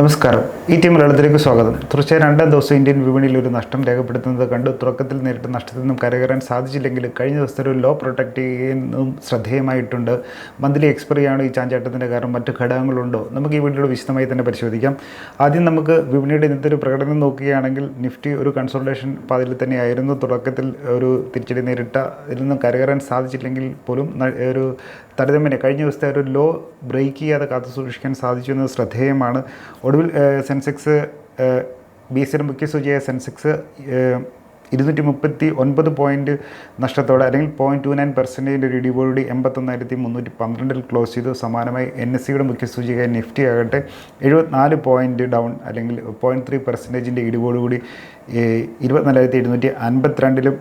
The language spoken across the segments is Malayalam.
നമസ്കാരം ഈ ടീം മലയാളത്തിലേക്ക് സ്വാഗതം. തുടർച്ചയായ രണ്ടാം ദിവസം ഇന്ത്യൻ വിപണിയിൽ ഒരു നഷ്ടം രേഖപ്പെടുത്തുന്നത് കണ്ടു തുടക്കത്തിൽ നേരിട്ട നഷ്ടത്തിൽ നിന്നും കരകയറാൻ സാധിച്ചില്ലെങ്കിൽ കഴിഞ്ഞ ദിവസത്തെ ഒരു ലോ പ്രൊട്ടക്റ്റ് ചെയ്യുന്നതും ശ്രദ്ധേയമായിട്ടുണ്ട്. മന്ത്ലി എക്സ്പയറി ആണ് ഈ ചാഞ്ചാട്ടത്തിന്റെ കാരണം. മറ്റു ഘടകങ്ങളുണ്ടോ? നമുക്ക് ഈ വീട്ടിലൂടെ വിശദമായി തന്നെ പരിശോധിക്കാം. ആദ്യം നമുക്ക് വിപണിയുടെ ഇന്നത്തെ ഒരു പ്രകടനം നോക്കുകയാണെങ്കിൽ നിഫ്റ്റി ഒരു കൺസോൾട്ടേഷൻ പാതയിൽ തന്നെയായിരുന്നു. തുടക്കത്തിൽ ഒരു തിരിച്ചടി നേരിട്ട ഇതിൽ നിന്നും കരകയറാൻ സാധിച്ചില്ലെങ്കിൽ പോലും ഒരു താരതമ്യേന കഴിഞ്ഞ ദിവസത്തെ ഒരു ലോ ബ്രേക്ക് ചെയ്യാതെ കാത്തു സൂക്ഷിക്കാൻ സാധിച്ചു എന്നത് ശ്രദ്ധേയമാണ്. ഒടുവിൽ ഏഹ്, സെൻസെക്സ് ബി മുഖ്യ സൂചിയായ സെൻസെക്സ് ഇരുന്നൂറ്റി മുപ്പത്തി ഒൻപത് പോയിന്റ് നഷ്ടത്തോടെ അല്ലെങ്കിൽ പോയിന്റ് ടു നയൻ പെർസെന്റേജിന്റെ ഒരു ഇടിവോടുകൂടി എൺപത്തൊന്നായിരത്തി മുന്നൂറ്റി പന്ത്രണ്ടിൽ ക്ലോസ് ചെയ്തു. സമാനമായി എൻ എസ് സിയുടെ മുഖ്യ സൂചികയായ നിഫ്റ്റി ആകട്ടെ എഴുപത്തിനാല് പോയിന്റ് ഡൗൺ അല്ലെങ്കിൽ പോയിന്റ് ത്രീ പെർസെന്റേജിന്റെ ഇടിവോടുകൂടി ഇരുപത്തിനാലായിരത്തി എഴുന്നൂറ്റി അൻപത്തിരണ്ടിലും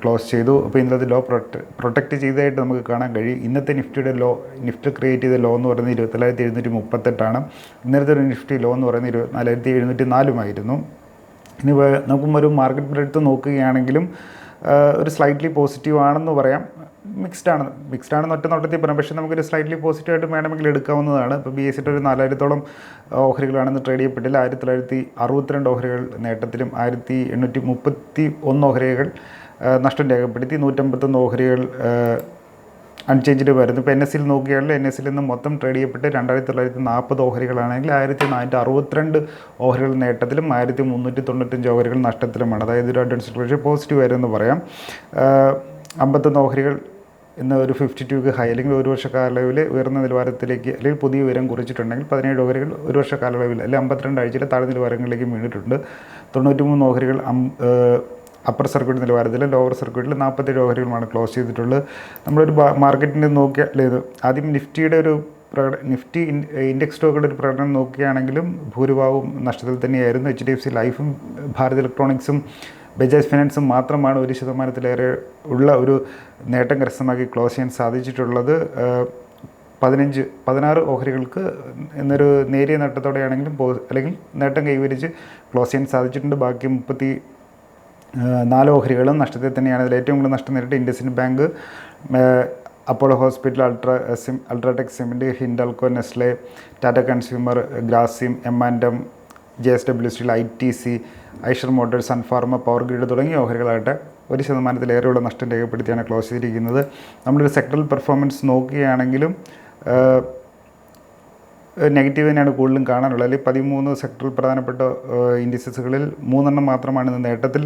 ക്ലോസ് ചെയ്തു. അപ്പോൾ ഇന്നത്തെ ലോ പ്രൊട്ട പ്രൊട്ടക്റ്റ് ചെയ്തതായിട്ട് നമുക്ക് കാണാൻ കഴിയും. ഇന്നത്തെ നിഫ്റ്റിയുടെ ലോ നിഫ്റ്റ് ക്രിയേറ്റ് ചെയ്ത ലോ എന്ന് പറയുന്നത് ഇരുപത്തിനാലായിരത്തി എഴുന്നൂറ്റി മുപ്പത്തെട്ടാണ് ഇന്നലത്തെ ഒരു നിഫ്റ്റി ലോ എന്ന് പറയുന്നത് ഇരുപത്തിനാലായിരത്തി എഴുന്നൂറ്റി നാലുമായിരുന്നു ഇനി നമുക്കും ഒരു മാർക്കറ്റ് എടുത്ത് നോക്കുകയാണെങ്കിലും ഒരു സ്ലൈറ്റ്ലി പോസിറ്റീവ് ആണെന്ന് പറയാം. മിക്സ്ഡ് ആണ്. മിക്സ്ഡ് ആണെന്ന് ഒറ്റ നോട്ടത്തിൽ പറയാം. പക്ഷേ നമുക്കൊരു സ്ലൈറ്റ്ലി പോസിറ്റീവ് ആയിട്ട് വേണമെങ്കിൽ എടുക്കാവുന്നതാണ്. ഇപ്പോൾ ബി എസ് സിയുടെ ഒരു നാലായിരത്തോളം ഓഹരികളാണെന്ന് ട്രേഡ് ചെയ്യപ്പെട്ടില്ല ആയിരത്തി തൊള്ളായിരത്തി അറുപത്തിരണ്ട് ഓഹരികൾ നേട്ടത്തിലും ആയിരത്തി എണ്ണൂറ്റി മുപ്പത്തി ഒന്ന് ഓഹരികൾ നഷ്ടം രേഖപ്പെടുത്തി. നൂറ്റമ്പത്തൊന്ന് ഓഹരികൾ അൺചേഞ്ച്ഡ് വരുന്നു. ഇപ്പോൾ എൻ എസ് സിയിൽ നോക്കുകയാണെങ്കിൽ എൻ എസ് സിയിൽ നിന്ന് മൊത്തം ട്രേഡ് ചെയ്യപ്പെട്ട് രണ്ടായിരത്തി തൊള്ളായിരത്തി നാൽപ്പത് ഓഹരികളാണെങ്കിൽ ആയിരത്തി നാനൂറ്റി അറുപത്തിരണ്ട് ഓഹരികൾ നേട്ടത്തിലും ആയിരത്തി മുന്നൂറ്റി തൊണ്ണൂറ്റഞ്ച് ഓഹരികൾ നഷ്ടത്തിലുമാണ്. അതായത് ഒരു അഡ്വാൻസ് റേഷ്യോ പോസിറ്റീവ് ആയിരുന്നു പറയാം. അമ്പത്തൊന്ന് ഓഹരികൾ ഇന്ന് ഒരു ഫിഫ്റ്റി ടൂക്ക് ഹൈ അല്ലെങ്കിൽ ഒരു വർഷ കാലയളവിൽ ഉയർന്ന നിലവാരത്തിലേക്ക് അല്ലെങ്കിൽ പുതിയ ഉയരം കുറിച്ചിട്ടുണ്ടെങ്കിൽ പതിനേഴ് ഓഹരികൾ ഒരു വർഷ കാലയളവിൽ അല്ലെങ്കിൽ അമ്പത്തിരണ്ട് ആഴ്ചയിൽ താഴെ നിലവാരങ്ങളിലേക്ക് വീണിട്ടുണ്ട്. തൊണ്ണൂറ്റി മൂന്ന് ഓഹരികൾ അപ്പർ സർക്യൂട്ട് നിലവാരത്തിൽ ലോവർ സർക്യൂട്ടിൽ നാൽപ്പത്തേഴ് ഓഹരികളുമാണ് ക്ലോസ് ചെയ്തിട്ടുള്ളത്. നമ്മളൊരു മാർക്കറ്റിന്റെ നോക്കിയാൽ ഇത്? ആദ്യം നിഫ്റ്റിയുടെ ഒരു പ്രകട നിഫ്റ്റി ഇൻ- ഇൻഡെക്സ് സ്റ്റോക്കുകളുടെ ഒരു പ്രകടനം നോക്കുകയാണെങ്കിലും ഭൂരിഭാഗവും നഷ്ടത്തിൽ തന്നെയായിരുന്നു. എച്ച് ഡി എഫ് സി ലൈഫും ഭാരത് ഇലക്ട്രോണിക്സും ബജാജ് ഫിനാൻസും മാത്രമാണ് ഒരു ശതമാനത്തിലേറെ ഉള്ള ഒരു നേട്ടം കരസ്ഥമാക്കി ക്ലോസ് ചെയ്യാൻ സാധിച്ചിട്ടുള്ളത്. പതിനഞ്ച് പതിനാറ് ഓഹരികൾക്ക് എന്നൊരു നേരിയ നേട്ടത്തോടെയാണെങ്കിലും അല്ലെങ്കിൽ നേട്ടം കൈവരിച്ച് ക്ലോസ് ചെയ്യാൻ സാധിച്ചിട്ടുണ്ട്. ബാക്കി മുപ്പത്തി നാല് ഓഹരികളും നഷ്ടത്തിൽ തന്നെയാണ്. ഇതിൽ ഏറ്റവും കൂടുതൽ നഷ്ടം നേരിട്ട് IndusInd bank Apollo hospital ultra SIM UltraTech cement Hindalco Nestle Tata consumer Grasim M and M J S W steel I T C Eicher Motors Sun Pharma power grid തുടങ്ങിയ ഓഹരികളാകട്ടെ ഒരു ശതമാനത്തിലേറെയുള്ള നഷ്ടം രേഖപ്പെടുത്തിയാണ് ക്ലോസ് ചെയ്തിരിക്കുന്നത്. നമ്മളൊരു സെക്ടറൽ പെർഫോമൻസ് നോക്കുകയാണെങ്കിലും നെഗറ്റീവ് തന്നെയാണ് കൂടുതലും കാണാനുള്ളത്. അല്ലെങ്കിൽ പതിമൂന്ന് സെക്ടറിൽ പ്രധാനപ്പെട്ട ഇൻഡിസസുകളിൽ മൂന്നെണ്ണം മാത്രമാണ് ഇന്ന് നേട്ടത്തിൽ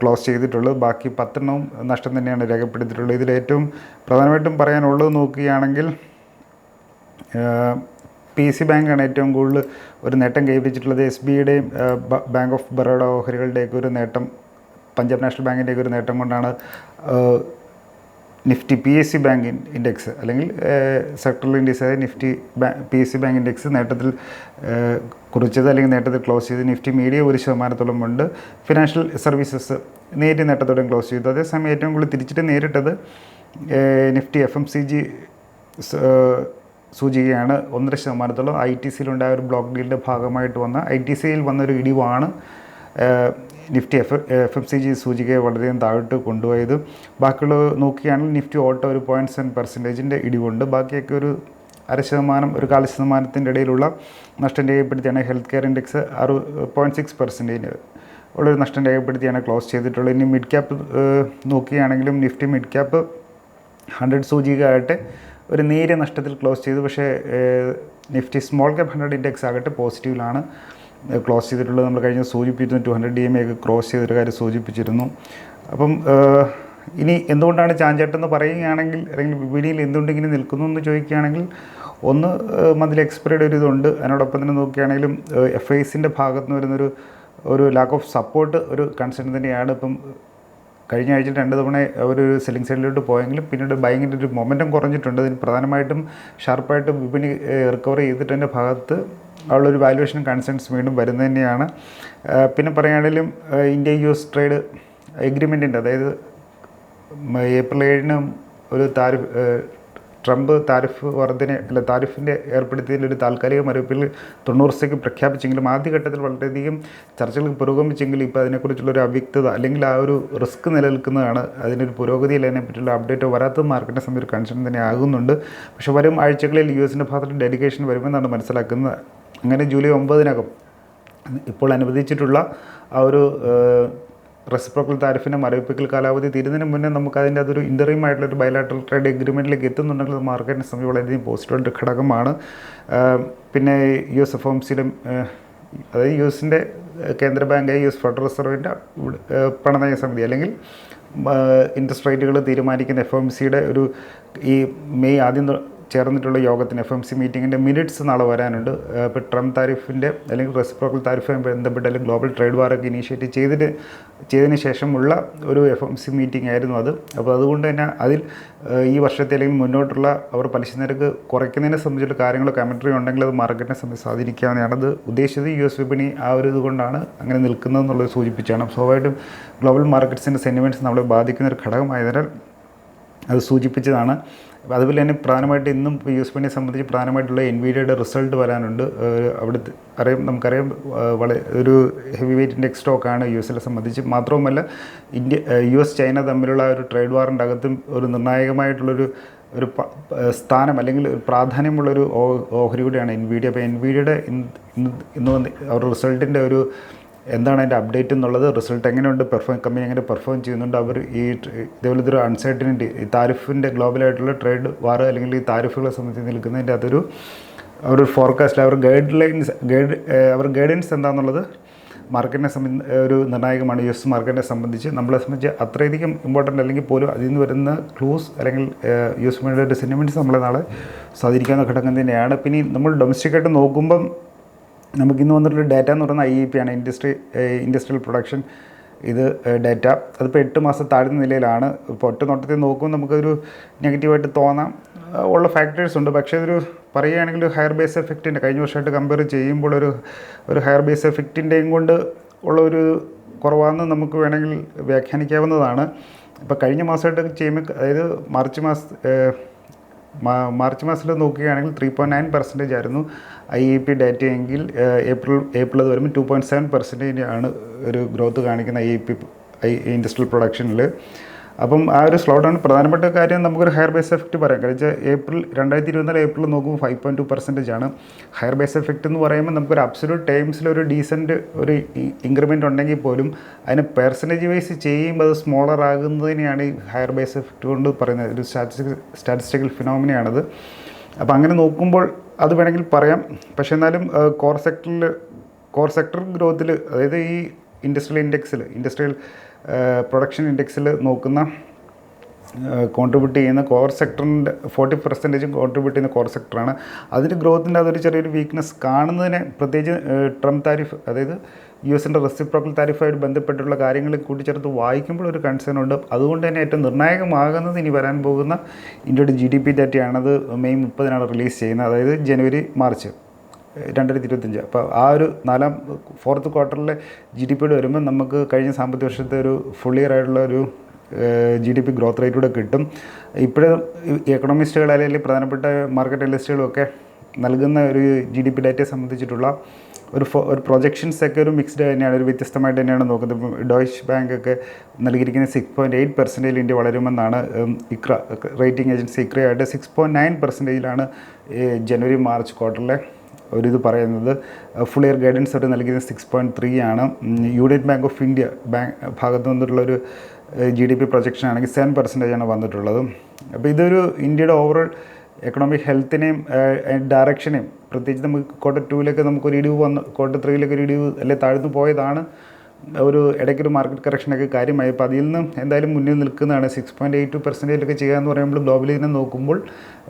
ക്ലോസ് ചെയ്തിട്ടുള്ളത്. ബാക്കി പത്തെണ്ണവും നഷ്ടം തന്നെയാണ് രേഖപ്പെടുത്തിയിട്ടുള്ളത്. ഇതിൽ ഏറ്റവും പ്രധാനമായിട്ടും പറയാനുള്ളത് നോക്കുകയാണെങ്കിൽ പി സി ബാങ്കാണ് ഏറ്റവും കൂടുതൽ ഒരു നേട്ടം കൈവരിച്ചിട്ടുള്ളത്. എസ് ബിയുടെയും ബാങ്ക് ഓഫ് ബറോഡ ഓഹരികളുടെയൊക്കെ ഒരു നേട്ടം പഞ്ചാബ് നാഷണൽ ബാങ്കിന്റെയൊക്കെ ഒരു നേട്ടം കൊണ്ടാണ് Nifty P S C bank index അല്ലെങ്കിൽ സെക്ടറൽ ഇൻഡെക്സ് അതായത് Nifty P S C bank index നേട്ടത്തിൽ കുറിച്ചത് അല്ലെങ്കിൽ നേട്ടത്തിൽ ക്ലോസ് ചെയ്ത് നിഫ്റ്റി മീഡിയ ഒരു ശതമാനത്തോളം ഉണ്ട്. ഫിനാൻഷ്യൽ സർവീസസ് നേരിയ നേട്ടത്തോടെ ക്ലോസ് ചെയ്തു. അതേസമയം ഏറ്റവും കൂടുതൽ തിരിച്ചിട്ട് നേരിട്ടത് Nifty F M C G സൂചികയാണ്. ഒന്നര ശതമാനത്തോളം ഐ ടി സിയിലുണ്ടായ ഒരു ബ്ലോക്ക് ഡീലിന്റെ ഭാഗമായിട്ട് വന്ന. ഐ ടി സിയിൽ വന്നൊരു ഇടിവാണ്. Nifty F F M C G സൂചികയെ വളരെയധികം താഴോട്ട് കൊണ്ടുപോയത് ബാക്കിയുള്ള നോക്കുകയാണെങ്കിൽ നിഫ്റ്റി ഓട്ടോ ഒരു പോയിന്റ് സെവൻ പെർസെന്റേജിന്റെ ഇടിവുണ്ട്. ബാക്കിയൊക്കെ ഒരു അര ശതമാനം ഒരു കാല ശതമാനത്തിന്റെ ഇടയിലുള്ള നഷ്ടം രേഖപ്പെടുത്തിയാണ് ഹെൽത്ത് കെയർ ഇൻഡെക്സ് അറു പോയിന്റ് സിക്സ് പെർസെന്റേജ് ഉള്ളൊരു നഷ്ടം രേഖപ്പെടുത്തിയാണ് ക്ലോസ് ചെയ്തിട്ടുള്ളത്. ഇനി മിഡ് ക്യാപ്പ് നോക്കുകയാണെങ്കിലും നിഫ്റ്റി മിഡ് ക്യാപ്പ് ഹൺഡ്രഡ് സൂചിക ഒരു നേരിയ നഷ്ടത്തിൽ ക്ലോസ് ചെയ്തു. പക്ഷേ Nifty small cap hundred index ആകട്ടെ പോസിറ്റീവിലാണ് ക്ലോസ് ചെയ്തിട്ടുള്ളത് നമ്മൾ കഴിഞ്ഞ സൂചിപ്പിച്ചിരുന്നു ടു ഹൺഡ്രഡ് ഡി എം എയൊക്കെ ക്രോസ് ചെയ്തൊരു കാര്യം സൂചിപ്പിച്ചിരുന്നു. അപ്പം ഇനി എന്തുകൊണ്ടാണ് ചാഞ്ചേട്ടെന്ന് പറയുകയാണെങ്കിൽ അല്ലെങ്കിൽ വിപണിയിൽ എന്തുകൊണ്ട് നിൽക്കുന്നു എന്ന് ചോദിക്കുകയാണെങ്കിൽ ഒന്ന് മന്ത്ലി എക്സ്പയറിയുടെ ഒരു ഇതുണ്ട്. അതിനോടൊപ്പം തന്നെ നോക്കുകയാണെങ്കിലും എഫ് ഐ ഭാഗത്ത് നിന്ന് വരുന്നൊരു ഒരു ലാക്ക് ഓഫ് സപ്പോർട്ട് ഒരു കൺസേൺ തന്നെയാണ്. ഇപ്പം കഴിഞ്ഞ ആഴ്ച രണ്ട് തവണ ഒരു സെല്ലിംഗ് സൈഡിലോട്ട് പോയെങ്കിലും പിന്നീട് ബൈങ്ങിന്റെ ഒരു മൊമെന്റം കുറഞ്ഞിട്ടുണ്ട്. അതിന് പ്രധാനമായിട്ടും ഷാർപ്പായിട്ട് വിപണി റിക്കവർ ചെയ്തിട്ടതിന്റെ ഭാഗത്ത് ഉള്ളൊരു വാല്യുവേഷൻ കൺസേൺസ് വീണ്ടും വരുന്നത് തന്നെയാണ്. പിന്നെ പറയുകയാണെങ്കിലും ഇന്ത്യ യു എസ് ട്രേഡ് എഗ്രിമെന്റിന്റെ അതായത് ഏപ്രിൽ ഏഴിന് ഒരു താരിഫ് ട്രംപ് താരിഫ് വർധന അല്ല താരിഫിന്റെ ഏർപ്പെടുത്തിയതിൽ ഒരു താൽക്കാലിക മരവിപ്പിൽ തൊണ്ണൂറ് ദിവസത്തേക്ക് പ്രഖ്യാപിച്ചെങ്കിലും ആദ്യഘട്ടത്തിൽ വളരെയധികം ചർച്ചകൾ പുരോഗമിച്ചെങ്കിലും ഇപ്പോൾ അതിനെക്കുറിച്ചുള്ളൊരു അവ്യക്തത അല്ലെങ്കിൽ ആ ഒരു റിസ്ക് നിലനിൽക്കുന്നതാണ്. അതിനൊരു പുരോഗതിയിൽ അതിനെപ്പറ്റിയുള്ള അപ്ഡേറ്റ് വരാത്തത് മാർക്കറ്റിനെ സംബന്ധിച്ച് കൺസേൺ തന്നെ ആകുന്നുണ്ട്. പക്ഷേ വരും ആഴ്ചകളിൽ യു എസിന്റെ ഭാഗത്ത് ഡെഡിക്കേഷൻ വരുമെന്നാണ് മനസ്സിലാക്കുന്നത്. അങ്ങനെ ജൂലൈ ഒമ്പതിനകം ഇപ്പോൾ അനുവദിച്ചിട്ടുള്ള ആ ഒരു റെസിപ്രോക്കൽ താരിഫിന്റെ മരവിപ്പിക്കൽ കാലാവധി തീരുന്നതിന് മുന്നേ നമുക്ക് അതിന്റെ അതൊരു ഇന്റർവ്യൂം ആയിട്ടുള്ള ഒരു ബയലാട്രൽ ട്രേഡ് എഗ്രിമെന്റിലേക്ക് എത്തുന്നുണ്ടെങ്കിൽ മാർക്കറ്റിനെ സംബന്ധിച്ച് വളരെയധികം പോസിറ്റീവ് ഘടകമാണ്. പിന്നെ യു എസ് എഫ് എം സിയിലും അതായത് യു എസിന്റെ കേന്ദ്ര ബാങ്ക് യു എസ് ഫെഡറൽ റിസർവിന്റെ പണനയ സമിതി അല്ലെങ്കിൽ ഇൻട്രസ്റ്റ് റേറ്റുകൾ തീരുമാനിക്കുന്ന എഫ് എം സിയുടെ ഒരു ഈ മെയ് ആദ്യം ചേർന്നിട്ടുള്ള യോഗത്തിന് എഫ് എം സി മീറ്റിങ്ങിന്റെ മിനിറ്റ്സ് നാളെ വരാനുണ്ട്. ഇപ്പോൾ ട്രംപ് താരിഫിന്റെ അല്ലെങ്കിൽ റെസിപ്രോക്കൽ താരിഫുമായി ബന്ധപ്പെട്ട് അല്ലെങ്കിൽ ഗ്ലോബൽ ട്രേഡ് വാറൊക്കെ ഇനീഷ്യേറ്റ് ചെയ്തിട്ട് ചെയ്തതിന് ശേഷമുള്ള ഒരു എഫ് എം സി മീറ്റിംഗ് ആയിരുന്നു അത്. അപ്പോൾ അതുകൊണ്ട് തന്നെ അതിൽ ഈ വർഷത്തെ അല്ലെങ്കിൽ മുന്നോട്ടുള്ള അവർ പലിശ നിരക്ക് കുറയ്ക്കുന്നതിനെ സംബന്ധിച്ചുള്ള കാര്യങ്ങൾ കമൻട്രി ഉണ്ടെങ്കിൽ അത് മാർക്കറ്റിനെ സംബന്ധിച്ച് സ്വാധീനിക്കാവുന്നതാണ്. അത് ഉദ്ദേശിച്ചത് യു എസ് വിപണി ആ ഒരു ഇതുകൊണ്ടാണ് അങ്ങനെ നിൽക്കുന്നത് എന്നുള്ളത് സൂചിപ്പിച്ചാണ്. സ്വാഭാവികമായിട്ടും ഗ്ലോബൽ മാർക്കറ്റ്സിന്റെ സെന്റിമെന്റ്സ് നമ്മളെ ബാധിക്കുന്ന ഒരു ഘടകമായതിനാൽ അത് സൂചിപ്പിച്ചതാണ്. അതുപോലെ തന്നെ പ്രധാനമായിട്ട് ഇന്നും യു എസ് പിന്നെ സംബന്ധിച്ച് പ്രധാനമായിട്ടുള്ള എൻവിഡിയുടെ റിസൾട്ട് വരാനുണ്ട്. അവിടെ അവിടുത്തെ അറിയാം നമുക്കറിയാം വളരെ ഒരു ഹെവി വെയിറ്റ് ഇൻഡെക്സ് സ്റ്റോക്കാണ് യു എസിനെ സംബന്ധിച്ച്. മാത്രവുമല്ല ഇന്ത്യ യു എസ് ചൈന തമ്മിലുള്ള ഒരു ട്രേഡ് വാറിന്റെ അകത്തും ഒരു നിർണായകമായിട്ടുള്ളൊരു ഒരു സ്ഥാനം അല്ലെങ്കിൽ ഒരു പ്രാധാന്യമുള്ളൊരു ഓഹരി കൂടിയാണ് എൻവിഡിയ അപ്പോൾ എൻവിഡിയുടെ ഇന്ന് ഇന്ന് വന്ന് അവരുടെ റിസൾട്ടിന്റെ ഒരു എന്താണ് അതിന്റെ അപ്ഡേറ്റ് എന്നുള്ളത് റിസൾട്ട് എങ്ങനെയുണ്ട് പെർഫോം കമ്പനി എങ്ങനെ പെർഫോം ചെയ്യുന്നുണ്ട് അവർ ഈ ഇതേപോലെ ഒരു അൺസർട്ടനിറ്റി ഈ താരിഫിന്റെ ഗ്ലോബലായിട്ടുള്ള ട്രേഡ് വാർ അല്ലെങ്കിൽ ഈ താരിഫുകളെ സംബന്ധിച്ച് നിൽക്കുന്നതിന്റെ അതൊരു അവർ ഫോർകാസ്റ്റ് അവർ ഗൈഡ് ലൈൻസ് ഗൈഡ് അവർ ഗൈഡൻസ് എന്താണെന്നുള്ളത് മാർക്കറ്റിനെ സംബന്ധി ഒരു നിർണായകമാണ് യു എസ് മാർക്കറ്റിനെ സംബന്ധിച്ച്. നമ്മളെ സംബന്ധിച്ച് അത്രയധികം ഇമ്പോർട്ടന്റ് അല്ലെങ്കിൽ പോലും അതിൽ നിന്ന് വരുന്ന ക്ലൂസ് അല്ലെങ്കിൽ യു എസ് മീഡിയയുടെ സെന്റിമെന്റ്സ് നമ്മളെ നാളെ സ്വാധീനിക്കാവുന്ന ഘടകം തന്നെയാണ്. പിന്നെ നമ്മൾ ഡൊമസ്റ്റിക്കായിട്ട് നോക്കുമ്പം നമുക്ക് ഇന്ന് വന്നിട്ടുള്ള ഡാറ്റ എന്ന് പറയുന്നത് ഐ ഇ പി ആണ്. ഇൻഡസ്ട്രി ഇൻഡസ്ട്രിയൽ പ്രൊഡക്ഷൻ ഇത് ഡാറ്റ അതിപ്പോൾ എട്ട് മാസം താഴ്ന്ന നിലയിലാണ്. ഇപ്പോൾ ഒറ്റ നോട്ടത്തിൽ നോക്കുമ്പോൾ നമുക്കൊരു നെഗറ്റീവായിട്ട് തോന്നാം. ഉള്ള ഫാക്ടേഴ്സ് ഉണ്ട്. പക്ഷേ ഇതൊരു പറയുകയാണെങ്കിൽ ഹയർ ബേസ് എഫക്റ്റിന്റെ കഴിഞ്ഞ വർഷമായിട്ട് കമ്പയർ ചെയ്യുമ്പോൾ ഒരു ഒരു ഹയർ ബേസ് എഫക്റ്റിന്റെയും കൊണ്ട് ഉള്ള ഒരു കുറവാണെന്ന് നമുക്ക് വേണമെങ്കിൽ വ്യാഖ്യാനിക്കാവുന്നതാണ്. ഇപ്പോൾ കഴിഞ്ഞ മാസമായിട്ട് ചെയ്യുമ്പോൾ അതായത് മാർച്ച് മാസ മാർച്ച് മാസത്തിൽ നോക്കുകയാണെങ്കിൽ ത്രീ പോയിന്റ് നയൻ പെർസെന്റേജ് ആയിരുന്നു ഐ ഇ പി ഡാറ്റ എങ്കിൽ ഏപ്രിൽ ഏപ്രിൽ അത് വരുമ്പോൾ ടു പോയിന്റ് സെവൻ പെർസെന്റേജ് ആണ് ഒരു ഗ്രോത്ത് കാണിക്കുന്ന ഐ ഇ പി ഇൻഡസ്ട്രിയൽ പ്രൊഡക്ഷനിൽ അപ്പം ആ ഒരു സ്ലോ ഡൗൺ പ്രധാനപ്പെട്ട കാര്യം നമുക്കൊരു ഹയർ ബേസ് എഫക്റ്റ് പറയാം. കാരണം വെച്ചാൽ ഏപ്രിൽ രണ്ടായിരത്തി ഇരുപത്തിനാല് ഏപ്രിൽ നോക്കുമ്പോൾ ഫൈവ് പോയിന്റ് ടു പെർസെന്റേജ് ആണ്. ഹയർ ബേസ് എഫക്റ്റ് എന്ന് പറയുമ്പോൾ നമുക്കൊരു അബ്സൊല്യൂട്ട് ടൈംസിൽ ഒരു ഡീസന്റ് ഒരു ഇൻക്രിമെന്റ് ഉണ്ടെങ്കിൽ പോലും അതിന് പെർസെന്റേജ് വൈസ് ചെയ്യുമ്പോൾ അത് സ്മോളർ ആകുന്നതിനെയാണ് ഈ ഹയർ ബേസ് എഫക്റ്റ് കൊണ്ട് പറയുന്നത്. ഒരു സ്റ്റാറ്റിസ്റ്റിക്കൽ സ്റ്റാറ്റിസ്റ്റിക്കൽ ഫിനോമിനയാണത് അപ്പോൾ അങ്ങനെ നോക്കുമ്പോൾ അത് വേണമെങ്കിൽ പറയാം. പക്ഷേ എന്നാലും കോർ സെക്ടറിൽ കോർ സെക്ടർ ഗ്രോത്തിൽ അതായത് ഈ ഇൻഡസ്ട്രിയൽ ഇൻഡെക്സിൽ ഇൻഡസ്ട്രിയൽ പ്രൊഡക്ഷൻ ഇൻഡെക്സിൽ നോക്കുന്ന കോൺട്രിബ്യൂട്ട് ചെയ്യുന്ന കോർ സെക്ടറിന്റെ ഫോർട്ടി പെർസെന്റേജും കോൺട്രിബ്യൂട്ട് ചെയ്യുന്ന കോർ സെക്ടറാണ് അതിന്റെ ഗ്രോത്തിന്റെ അതൊരു ചെറിയൊരു വീക്ക്നെസ് കാണുന്നതിനെ പ്രത്യേകിച്ച് ട്രംപ് താരിഫ് അതായത് യു എസിന്റെ റെസിപ്രോക്കൽ താരിഫായിട്ട് ബന്ധപ്പെട്ടുള്ള കാര്യങ്ങൾ കൂട്ടിച്ചേർത്ത് വായിക്കുമ്പോൾ ഒരു കൺസേൺ ഉണ്ട്. അതുകൊണ്ട് തന്നെ ഏറ്റവും നിർണായകമാകുന്നത് ഇനി വരാൻ പോകുന്ന ഇന്ത്യയുടെ ജി ഡി പി ഡാറ്റയാണത് മെയ് മുപ്പതിനാണ് റിലീസ് ചെയ്യുന്നത്. അതായത് ജനുവരി മാർച്ച്. രണ്ടായിരത്തി ഇരുപത്തഞ്ച് അപ്പോൾ ആ ഒരു നാലാം ഫോർത്ത് ക്വാർട്ടറിലെ ജി ഡി പിയുടെ വരുമ്പോൾ നമുക്ക് കഴിഞ്ഞ സാമ്പത്തിക വർഷത്തെ ഒരു ഫുൾ ഇയർ ആയിട്ടുള്ള ഒരു G D P growth rate കൂടെ കിട്ടും. ഇപ്പോഴും എക്കണോമിസ്റ്റുകൾ അല്ലെങ്കിൽ പ്രധാനപ്പെട്ട മാർക്കറ്റ് അനലിസ്റ്റുകളൊക്കെ നൽകുന്ന ഒരു ജി ഡി പി ഡാറ്റയെ സംബന്ധിച്ചിട്ടുള്ള ഒരു ഒരു പ്രൊജക്ഷൻസ് ഒക്കെ ഒരു മിക്സ്ഡ് തന്നെയാണ് ഒരു വ്യത്യസ്തമായിട്ട് തന്നെയാണ് നോക്കുന്നത്. ഇപ്പം ഡോയ്ച്ച് ബാങ്ക് ഒക്കെ നൽകിയിരിക്കുന്ന സിക്സ് പോയിന്റ് എയ്റ്റ് പെർസെന്റേജിൽ ഇന്ത്യ വളരുമെന്നാണ് ഇക്ര റേറ്റിംഗ് ഏജൻസി ഇക്രയായിട്ട് സിക്സ് പോയിന്റ് നയൻ പെർസെന്റേജിലാണ് ജനുവരി മാർച്ച് ക്വാർട്ടറിലെ ഒരിത് പറയുന്നത്. ഫുൾ ഇയർ ഗൈഡൻസ് അവർ നൽകിയത് സിക്സ് പോയിന്റ് ത്രീ ആണ്. Union Bank of India bank ഭാഗത്തു നിന്നിട്ടുള്ള ഒരു ജി ഡി പി പ്രൊജക്ഷൻ ആണെങ്കിൽ സെവൻ പെർസെന്റേജ് ആണ് വന്നിട്ടുള്ളത്. അപ്പോൾ ഇതൊരു ഇന്ത്യയുടെ ഓവറോൾ എക്കണോമിക് ഹെൽത്തിനെയും ഡയറക്ഷനെയും പ്രത്യേകിച്ച് നമുക്ക് ക്വാർട്ടർ ടൂവിലൊക്കെ നമുക്കൊരു ഇടിവ് വന്ന് ക്വാർട്ടർ ത്രീയിലൊക്കെ ഒരു ഇടിവ് അല്ലെ താഴ്ന്നു പോയതാണ്. ഒരു ഇടയ്ക്കൊരു മാർക്കറ്റ് കറക്ഷനൊക്കെ കാര്യമായി. അപ്പോൾ അതിൽ നിന്ന് എന്തായാലും മുന്നിൽ നിൽക്കുന്നതാണ്. സിക്സ് പോയിന്റ് എയ്റ്റ് ടു പെർസെന്റേജൊക്കെ ചെയ്യുക എന്ന് പറയുമ്പോൾ ഗ്ലോബലി തന്നെ നോക്കുമ്പോൾ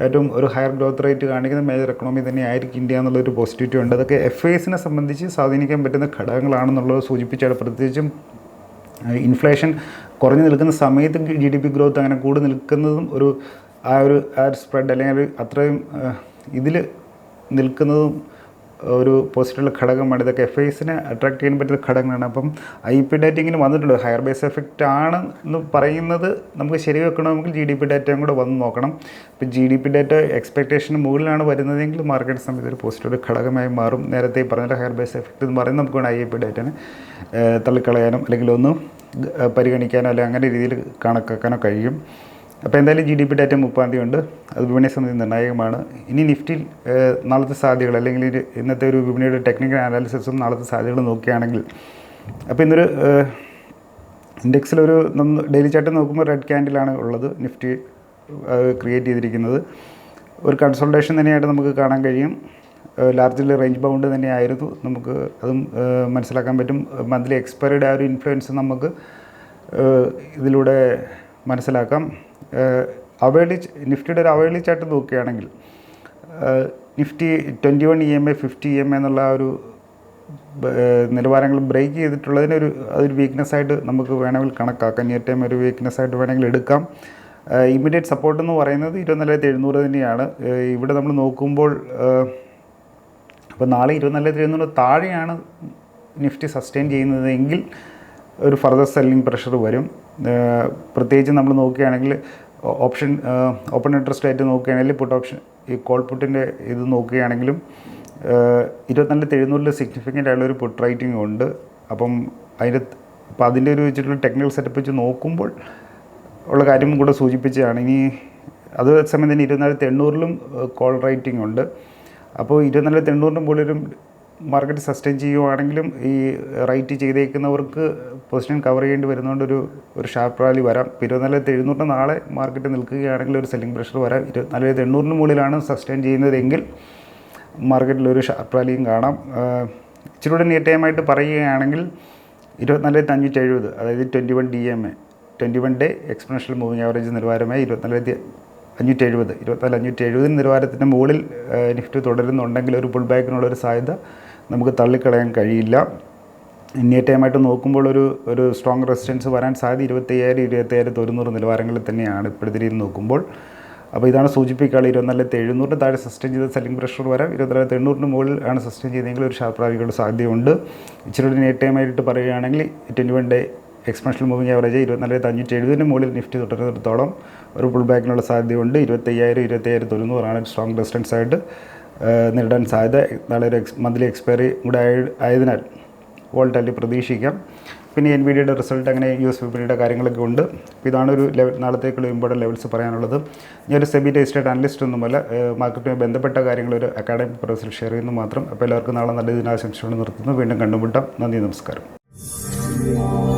ഏറ്റവും ഒരു ഹയർ ഗ്രോത്ത് റേറ്റ് കാണിക്കുന്ന മേജർ എക്കണോമി തന്നെ ആയിരിക്കും ഇന്ത്യ എന്നുള്ളൊരു പോസിറ്റിവിറ്റി ഉണ്ട്. അതൊക്കെ എഫ് ഐസിനെ സംബന്ധിച്ച് സ്വാധീനിക്കാൻ പറ്റുന്ന ഘടകങ്ങളാണെന്നുള്ളത് സൂചിപ്പിച്ചാണ്. പ്രത്യേകിച്ചും ഇൻഫ്ലേഷൻ കുറഞ്ഞു നിൽക്കുന്ന സമയത്ത് ജി ഡി പി ഗ്രോത്ത് അങ്ങനെ കൂടി നിൽക്കുന്നതും ഒരു ആ ഒരു ആ ഒരു സ്പ്രെഡ് അല്ലെങ്കിൽ അത്രയും ഇതിൽ നിൽക്കുന്നതും ഒരു പോസിറ്റീവ് ഘടകമാണ് ഇതൊക്കെ എഫ് ഐസിനെ അട്രാക്ട് ചെയ്യാൻ പറ്റുന്ന ഘടകങ്ങളാണ്. അപ്പം ഐ പി ഡാറ്റ ഇങ്ങനെ വന്നിട്ടുണ്ട്. ഹയർ ബേസ് എഫക്റ്റ് ആണ് എന്ന് പറയുന്നത് നമുക്ക് ശരി വെക്കണമെങ്കിൽ ജി ഡി പി ഡാറ്റയും കൂടെ വന്ന് നോക്കണം. ഇപ്പം ജി ഡി പി ഡാറ്റ എക്സ്പെക്റ്റേഷന് മുകളിലാണ് വരുന്നതെങ്കിൽ മാർക്കറ്റ് സമയത്ത് ഒരു പോസിറ്റീവ് ഘടകമായി മാറും. നേരത്തെ പറഞ്ഞ ഹയർ ബേസ് എഫക്റ്റ് എന്ന് പറയുന്നത് നമുക്ക് വേണം ഐ പി ഡാറ്റനെ തള്ളിക്കളയാനും അല്ലെങ്കിൽ ഒന്ന് പരിഗണിക്കാനോ അല്ലെങ്കിൽ അങ്ങനെ രീതിയിൽ കണക്കാക്കാനോ കഴിയും. അപ്പോൾ എന്തായാലും ജി ഡി പി ഡാറ്റ മുപ്പാം തീയതി ഉണ്ട്. അത് വിപണിയെ സംബന്ധിച്ച് നിർണായകമാണ്. ഇനി നിഫ്റ്റിയിൽ നാളത്തെ സാധ്യതകൾ അല്ലെങ്കിൽ ഇന്നത്തെ ഒരു വിപണിയുടെ ടെക്നിക്കൽ അനാലിസിസും നാളത്തെ സാധ്യതകൾ നോക്കുകയാണെങ്കിൽ അപ്പോൾ ഇന്നൊരു ഇൻഡെക്സിലൊരു ഡെയിലി ചാർട്ട് നോക്കുമ്പോൾ റെഡ് ക്യാൻഡിലാണ് ഉള്ളത് നിഫ്റ്റി ക്രിയേറ്റ് ചെയ്തിരിക്കുന്നത്. ഒരു കൺസൾട്ടേഷൻ തന്നെയായിട്ട് നമുക്ക് കാണാൻ കഴിയും. ലാർജ്ലി റേഞ്ച് ബൗണ്ട് തന്നെയായിരുന്നു. നമുക്ക് അതും മനസ്സിലാക്കാൻ പറ്റും. മന്ത്ലി എക്സ്പയറിയുടെ ആ ഒരു ഇൻഫ്ലുവൻസ് നമുക്ക് ഇതിലൂടെ മനസ്സിലാക്കാം. അവേർലി നിഫ്റ്റിയുടെ ഒരു അവേളി ചാർട്ട് നോക്കുകയാണെങ്കിൽ Nifty twenty one E M A fifty E M A എന്നുള്ള ആ ഒരു നിലവാരങ്ങൾ ബ്രേക്ക് ചെയ്തിട്ടുള്ളതിനൊരു അതൊരു വീക്ക്നെസ് ആയിട്ട് നമുക്ക് വേണമെങ്കിൽ കണക്കാക്കാം. നിയർ ടൈം ഒരു വീക്ക്നെസ് ആയിട്ട് വേണമെങ്കിൽ എടുക്കാം. ഇമ്മീഡിയറ്റ് സപ്പോർട്ട് എന്ന് പറയുന്നത് ഇരുപത്തിനാലായിരത്തി എഴുന്നൂറ് തന്നെയാണ്. ഇവിടെ നമ്മൾ നോക്കുമ്പോൾ അപ്പോൾ നാളെ ഇരുപത്തിനാലായിരത്തി എഴുന്നൂറ് താഴെയാണ് നിഫ്റ്റി സസ്റ്റെയിൻ ചെയ്യുന്നതെങ്കിൽ ഒരു ഫർദർ സെല്ലിംഗ് പ്രഷർ വരും. പ്രത്യേകിച്ച് നമ്മൾ നോക്കുകയാണെങ്കിൽ ഓപ്ഷൻ ഓപ്പൺ ഇൻട്രസ്റ്റ് ആയിട്ട് നോക്കുകയാണെങ്കിൽ പുട്ട് ഓപ്ഷൻ ഈ കോൾ പുട്ടിന്റെ ഇത് നോക്കുകയാണെങ്കിലും ഇരുപത്തിനാലിൽ എഴുന്നൂറിൽ സിഗ്നിഫിക്കന്റ് ആയിട്ടുള്ള ഒരു പുട്ട് റൈറ്റിംഗ് ഉണ്ട്. അപ്പം അതിന്റെ അപ്പം അതിന്റെ ഒരു വെച്ചിട്ടുള്ള ടെക്നിക്കൽ സെറ്റപ്പ് വെച്ച് നോക്കുമ്പോൾ ഉള്ള കാര്യം കൂടെ സൂചിപ്പിച്ചതാണ്. ഇനി അത് സമയം തന്നെ ഇരുപത്തിനാല് എണ്ണൂറിലും കോൾ റൈറ്റിംഗ് ഉണ്ട്. അപ്പോൾ ഇരുപത്തിനാല് എണ്ണൂറിനും മുകളിൽ ഒരു മാർക്കറ്റ് സസ്റ്റെയിൻ ചെയ്യുവാണെങ്കിലും ഈ റൈറ്റ് ചെയ്തേക്കുന്നവർക്ക് പൊസിഷൻ കവർ ചെയ്യേണ്ടി വരുന്നതുകൊണ്ട് ഒരു ഒരു ഷാർപ്പ് റാലി വരാം. ഇരുപത്തിനാലായിരത്തി എഴുന്നൂറിന് നാളെ മാർക്കറ്റ് നിൽക്കുകയാണെങ്കിൽ ഒരു സെല്ലിംഗ് പ്രഷർ വരാം. ഇരുപത്തിനാലായിരത്തി എണ്ണൂറിന് മുകളിലാണ് സസ്റ്റെയിൻ ചെയ്യുന്നതെങ്കിൽ മാർക്കറ്റിൽ ഒരു ഷാർപ്പ് റാലിയും കാണാം. ഇച്ചിരി കൂടെ നിയർ ടൈമായിട്ട് പറയുകയാണെങ്കിൽ ഇരുപത്തിനാലായിരത്തി അഞ്ഞൂറ്റി എഴുപത് അതായത് twenty one D M A twenty one day exponential moving average നിലവാരമായി ഇരുപത്തിനാലായിരത്തി അഞ്ഞൂറ്റി എഴുപത് ഇരുപത്തിനാല് അഞ്ഞൂറ്റി എഴുപതിന് നിലവാരത്തിന്റെ മുകളിൽ നിഫ്റ്റ് തുടരുന്നുണ്ടെങ്കിൽ ഒരു പുൾ ബാക്കിനുള്ള ഒരു സാധ്യത നമുക്ക് തള്ളിക്കളയാൻ കഴിയില്ല. നിയർ ടൈമായിട്ട് നോക്കുമ്പോൾ ഒരു ഒരു സ്ട്രോങ് റെസിസ്റ്റൻസ് വരാൻ സാധ്യത ഇരുപത്തയ്യായിരം ഇരുപത്തയ്യായിരത്തി ഒരുന്നൂറ് നിലവാരങ്ങളിൽ തന്നെയാണ് ഇപ്പോഴത്തെ രീതിയിൽ നോക്കുമ്പോൾ. അപ്പോൾ ഇതാണ് സൂചിപ്പിക്കാനുള്ള ഇരുപത്തിനാലായിരത്തി എഴുന്നൂറിന് താഴെ സസ്റ്റെയിൻ ചെയ്ത സെല്ലിംഗ് പ്രഷർ വരാം ഇരുപത്തിനാലായിരത്തി എണ്ണൂറിന് മുകളിൽ ആണ് സസ്റ്റെയിൻ ചെയ്തെങ്കിൽ ഒരു ഷാർപ്പ് സാധ്യതയുണ്ട്. ഇച്ചിരി കൂടി നിയർ ടൈമായിട്ട് പറയുകയാണെങ്കിൽ twenty one day exponential moving average ഇരുപത്തിനാലായിരത്തി അഞ്ഞൂറ്റി എഴുപതിന് മുകളിൽ നിഫ്റ്റി തുടരുന്നിടത്തോളം ഒരു പുൾ ബാക്കിനുള്ള സാധ്യതയുണ്ട്. ഇരുപത്തയ്യായിരം ഇരുപത്തയ്യായിരത്തി തൊണ്ണൂറാണ് സ്ട്രോങ് റെസിസ്റ്റൻസ് ആയിട്ട്. നേരിടാൻ സാധ്യത നാളെ ഒരു എക്സ് മന്ത്ലി എക്സ്പയറി കൂടെ ആയ- ആയതിനാൽ വോൾട്ടാലി പ്രതീക്ഷിക്കാം. പിന്നെ എൻ വിഡിയുടെ റിസൾട്ട് അങ്ങനെ യു എസ് പിയുടെ കാര്യങ്ങളൊക്കെ ഉണ്ട്. ഇതാണ് ഒരു ലെവൽ നാളത്തേക്കുള്ള ഇമ്പോർട്ടന്റ് ലെവൽസ് പറയാനുള്ളത്. ഞാനൊരു സെബി ടേസ്റ്റഡ് അനലിസ്റ്റ് ഒന്നുമല്ല മാർക്കറ്റുമായി ബന്ധപ്പെട്ട കാര്യങ്ങൾ ഒരു അക്കാഡമിക് പ്രൊഫസർ ഷെയർ ചെയ്യുന്നു മാത്രം. അപ്പോൾ എല്ലാവർക്കും നാളെ നല്ല ദിനാശംസയോട് നിർത്തുന്നു. വീണ്ടും കണ്ടുമുട്ടാം. നന്ദി നമസ്കാരം.